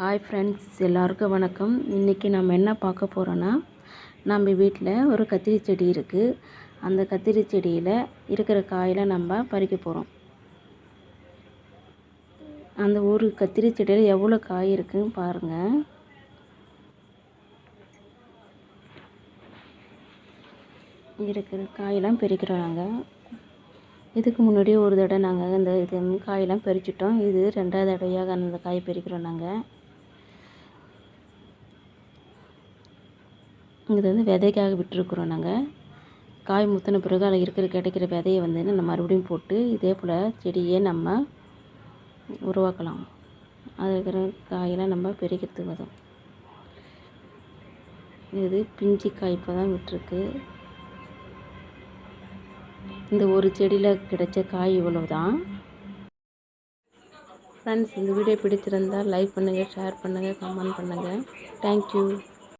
Hi friends எல்லாருக்கும் வணக்கம். இன்றைக்கி நம்ம என்ன பார்க்க போகிறோன்னா நம்ம வீட்டில் ஒரு கத்திரி செடி இருக்குது அந்த கத்திரி செடியில் இருக்கிற காயில் நம்ம பறிக்க போகிறோம் அந்த ஒரு கத்திரி செடியில் எவ்வளோ காய் இருக்குன்னு பாருங்கள் இருக்கிற காயெல்லாம் பறிக்கிறோம் நாங்கள் இதுக்கு முன்னாடி ஒரு தடவை நாங்கள் இந்த இது காயெல்லாம் பறிச்சிட்டோம். இது ரெண்டாவது தடவையாக அந்த காய் பறிக்கிறோம் நாங்கள் இது வந்து விதைக்காக விட்டுருக்குறோம் நாங்கள் காய் முத்தின பிறகு அதில் இருக்கிற கிடைக்கிற விதையை வந்து நம்ம மறுபடியும் போட்டு இதே போல் செடியை நம்ம உருவாக்கலாம். அதில் இருக்கிற காயெல்லாம் நம்ம பறிக்கிறதுக்கு வரும். இது பிஞ்சு காய் இப்போ தான் விட்டுருக்கு. இந்த ஒரு செடியில் கிடைச்ச காய் இவ்வளோ தான் ஃப்ரெண்ட்ஸ் இந்த வீடியோ பிடிச்சிருந்தால் லைக் பண்ணுங்கள் ஷேர் பண்ணுங்கள் கமெண்ட் பண்ணுங்கள் தேங்க்யூ